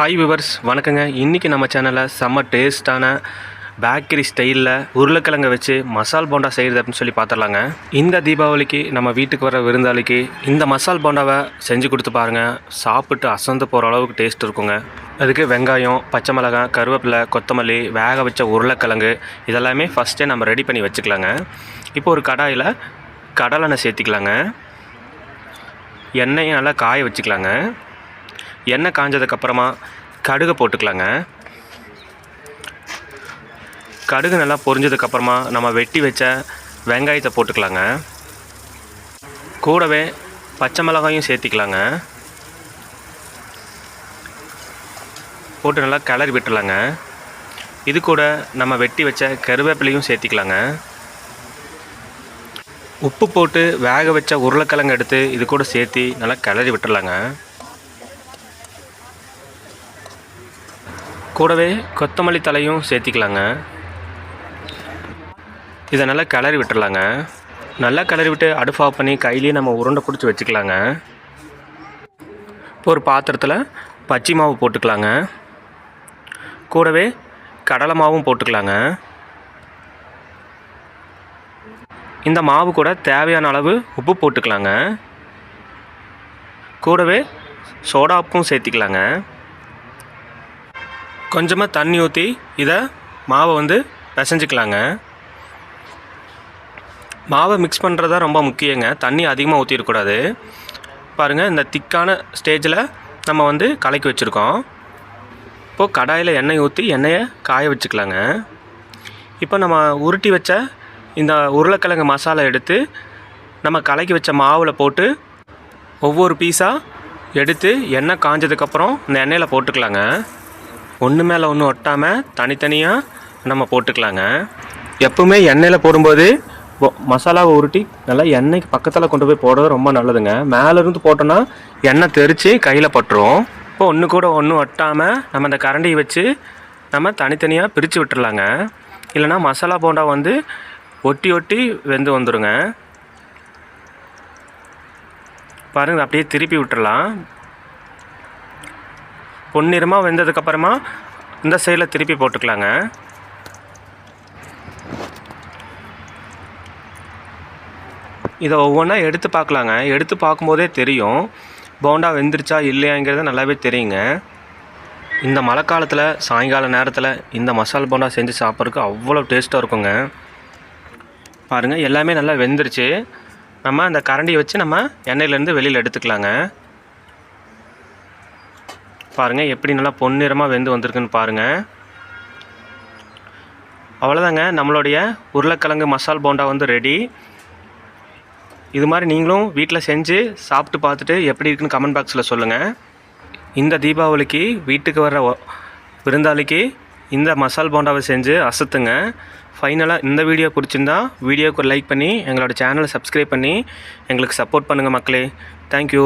Hi viewers வணக்கங்க. இன்றைக்கி நம்ம சேனலில் செம்ம டேஸ்ட்டான பேக்கரி ஸ்டைலில் உருளைக்கிழங்க வச்சு மசால் போண்டா செய்கிறது அப்படின்னு சொல்லி பார்த்துடலாங்க இந்த தீபாவளிக்கு நம்ம வீட்டுக்கு வர விருந்தாளிக்கு இந்த மசால் போண்டாவை செஞ்சு கொடுத்து பாருங்கள் சாப்பிட்டு அசந்து போகிற அளவுக்கு டேஸ்ட் இருக்குங்க. அதுக்கு வெங்காயம் பச்சை மிளகாய் கருவேப்பிலை கொத்தமல்லி வேக வச்ச உருளைக்கிழங்கு இதெல்லாமே ஃபஸ்ட்டே நம்ம ரெடி பண்ணி வச்சுக்கலாங்க. இப்போ ஒரு கடாயில் கடலெண்ணெய் சேர்த்திக்கலாங்க. எண்ணெயை நல்லா காய வச்சுக்கலாங்க. எண்ணெய் காஞ்சதுக்கப்புறமா கடுகை போட்டுக்கலாங்க. கடுகு நல்லா பொரிஞ்சதுக்கப்புறமா நம்ம வெட்டி வச்ச வெங்காயத்தை போட்டுக்கலாங்க. கூடவே பச்சை மிளகாயும் சேர்த்திக்கலாங்க. போட்டு நல்லா கிளறி விட்டுலாங்க இது கூட நம்ம வெட்டி வச்ச கருவேப்பிலையும் சேர்த்திக்கலாங்க. உப்பு போட்டு வேக வச்ச உருளைக்கிழங்கு எடுத்து இது கூட சேர்த்தி நல்லா கிளறி விட்டுறலாங்க கூடவே கொத்தமல்லி தலையும் சேர்த்திக்கலாங்க. இதை நல்லா கிளறி விட்டுறலாங்க. நல்லா கிளறி விட்டு அடுப்பு ஆஃப் பண்ணி கையிலேயே நம்ம உருண்டை பிடிச்சி வச்சுக்கலாங்க. இப்போ ஒரு பாத்திரத்தில் பச்சை மாவு போட்டுக்கலாங்க. கூடவே கடலை மாவும் போட்டுக்கலாங்க. இந்த மாவு கூட தேவையான அளவு உப்பு போட்டுக்கலாங்க. கூடவே சோடாப்பும் சேர்த்திக்கலாங்க. கொஞ்சமாக தண்ணி ஊற்றி இதை மாவை வந்து பிசைஞ்சிக்கலாங்க. மாவை மிக்ஸ் பண்ணுறது தான் ரொம்ப முக்கியங்க. தண்ணி அதிகமாக ஊற்றிடக்கூடாது பாருங்கள் இந்த திக்கான ஸ்டேஜில் நம்ம வந்து கலக்கி வச்சுருக்கோம். இப்போது கடாயில் எண்ணெய் ஊற்றி எண்ணெயை காய வச்சுக்கலாங்க. இப்போ நம்ம உருட்டி வச்ச இந்த உருளைக்கிழங்கு மசாலா எடுத்து நம்ம கலக்கி வச்ச மாவில் போட்டு ஒவ்வொரு பீஸாக எடுத்து எண்ணெய் காஞ்சதுக்கப்புறம் இந்த எண்ணெயில் போட்டுக்கலாங்க. ஒன்று மேலே ஒன்று ஒட்டாமல் தனித்தனியாக நம்ம போட்டுக்கலாங்க. எப்பவுமே எண்ணெயில் போடும்போது மசாலாவை உருட்டி நல்லா எண்ணெய்க்கு பக்கத்தில் கொண்டு போய் போடுறது ரொம்ப நல்லதுங்க. மேலே இருந்து போட்டோன்னா எண்ணெய் தெரித்து கையில் பட்டுரும். இப்போ ஒன்று கூட ஒன்று ஒட்டாமல் நம்ம அந்த கரண்டியை வச்சு நம்ம தனித்தனியாக பிரித்து விட்டுடலாங்க இல்லைன்னா மசாலா போண்டா வந்து ஒட்டி ஒட்டி வெந்து வந்துடுங்க பாருங்கள் அப்படியே திருப்பி விட்டுறலாம். பொன்னிறமாக வெந்ததுக்கப்புறமா இந்த சைடில் திருப்பி போட்டுக்கலாங்க. இதை ஒவ்வொன்றா எடுத்து பார்க்கலாங்க. எடுத்து பார்க்கும்போதே தெரியும். போண்டா வெந்துருச்சா இல்லையாங்கிறது நல்லாவே தெரியுங்க. இந்த மழை காலத்தில் சாயங்கால நேரத்தில் இந்த மசால் போண்டா செஞ்சு சாப்பிட்றதுக்கு அவ்வளோ டேஸ்ட்டாக இருக்குங்க. பாருங்கள் எல்லாமே நல்லா வெந்துருச்சு. நம்ம அந்த கரண்டியை வச்சு நம்ம எண்ணெயிலேருந்து வெளியில் எடுத்துக்கலாங்க. பாருங்கள் எப்படி நல்லா பொன்னிறமாக வெந்து வந்திருக்குன்னு பாருங்கள் அவ்வளோதாங்க நம்மளுடைய உருளைக்கிழங்கு மசால் போண்டா வந்து ரெடி இது மாதிரி நீங்களும் வீட்டில் செஞ்சு சாப்பிட்டு பார்த்துட்டு எப்படி இருக்குன்னு கமெண்ட் பாக்ஸில் சொல்லுங்கள் இந்த தீபாவளிக்கு வீட்டுக்கு வர்ற விருந்தாளிக்கு இந்த மசால் போண்டாவை செஞ்சு அசத்துங்க. ஃபைனலாக இந்த வீடியோ பிடிச்சிருந்தா வீடியோக்கு லைக் பண்ணி எங்களோட சேனலை சப்ஸ்கிரைப் பண்ணி எங்களுக்கு சப்போர்ட் பண்ணுங்கள் மக்களே. தேங்க்யூ